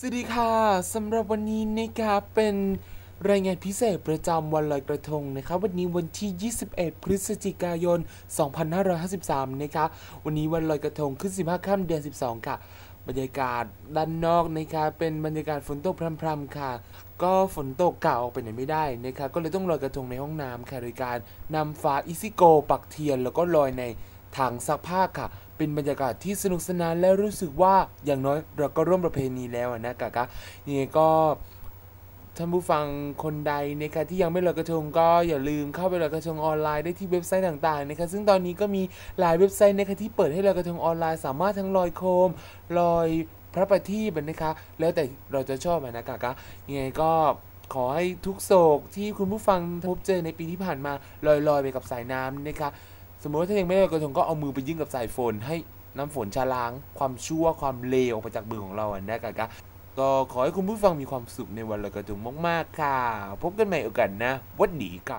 สวัสดีค่ะสำหรับวันนี้นะครับเป็นรายงานพิเศษประจำวันลอยกระทงนะครับวันนี้วันที่ 21 พฤศจิกายน 2553 นะครับวันนี้วันลอยกระทงขึ้น 15ค่ำเดือน 12 ค่ะ บรรยากาศด้านนอกนะครับเป็นบรรยากาศฝนตกพรำๆค่ะ ก็ฝนตกกล่าวออกไปไหนไม่ได้นะครับก็เลยต้องลอยกระทงในห้องน้ำค่ะโดยการนำฝาอิซิโกปักเทียนแล้วก็ลอยใน ถังซักผ้าค่ะ เป็นบรรยากาศที่สนุกสนานและรู้สึกว่าอย่างน้อยเราก็ร่วมประเพณีแล้วนะกะกะยังไงก็ท่านผู้ฟังคนใดนะคะที่ยังไม่ลอยกระทงก็อย่าลืมเข้าไปลอยกระทงออนไลน์ได้ที่เว็บไซต์ต่างๆนะคะซึ่งตอนนี้ก็มีหลายเว็บไซต์นะคะที่เปิดให้ลอยกระทงออนไลน์ สามารถทั้งลอยโคมลอยพระประทีปนะคะ แล้วแต่เราจะชอบนะกะกะยังไงก็ขอให้ทุกโศกที่คุณผู้ฟังพบเจอในปีที่ผ่านมาลอยๆไปกับสายน้ำนะคะ สมมติว่าถ้ายังไม่ได้กระทงก็เอามือไปยื่นกับสายฝนให้น้ำฝนชะล้าง ความชั่วความเลวออกไปจากมือของเราอะนะกะกะก็ขอให้คุณผู้ฟังมีความสุขในวันลอยกระทงมากๆค่ะ พบกันใหม่โอกาสนะ วัดดีค่ะ